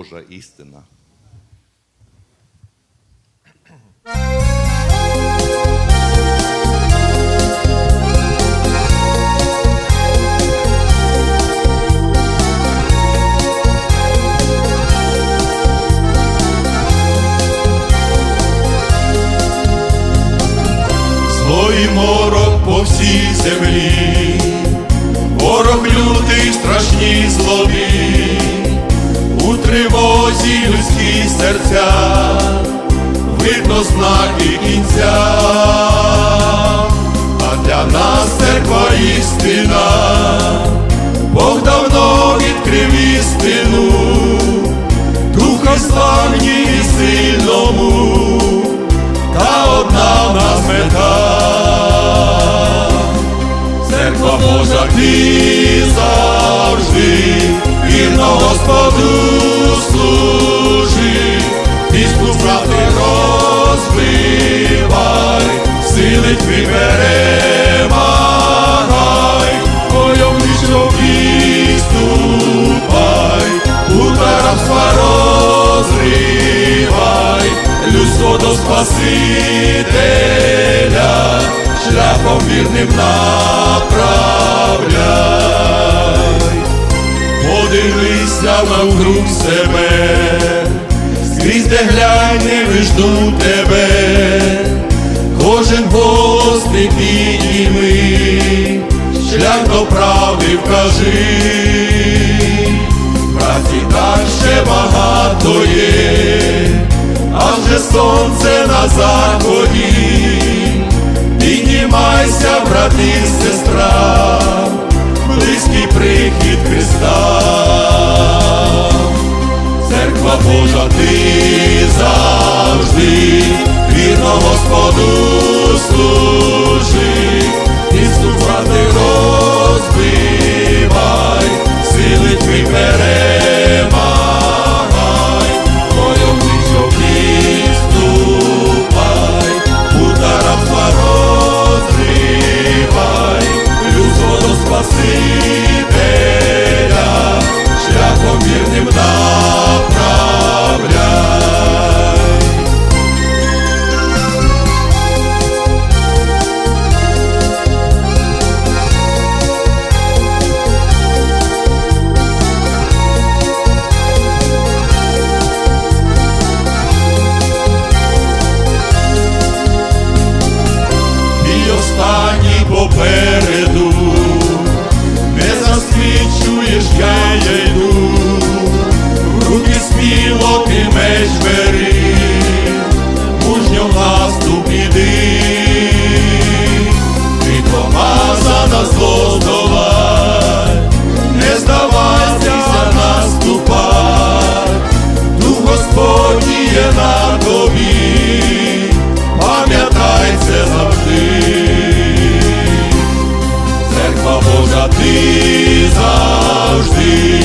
Божа істина. Злої морок по всій землі, ворог лютий, страшні злові, у тривозі людські серця, видно знаки кінця, а для нас церква істина, Бог давно відкрив істину, Духа славні і сильному. Та одна в нас мета. Церква Божа ти завжди, вірно Господу Спасителя, шляхом вірним направляй. Подивися навкруг себе, скрізь де глянь, не жду тебе, кожен ти підійми, шлях до правди вкажи, на заході, піднімайся, брат і сестра, близький прихід Христа. Церква Божа, і попереду, не засвідчуєш, я йду, руки сміло ти меч бери, нужды.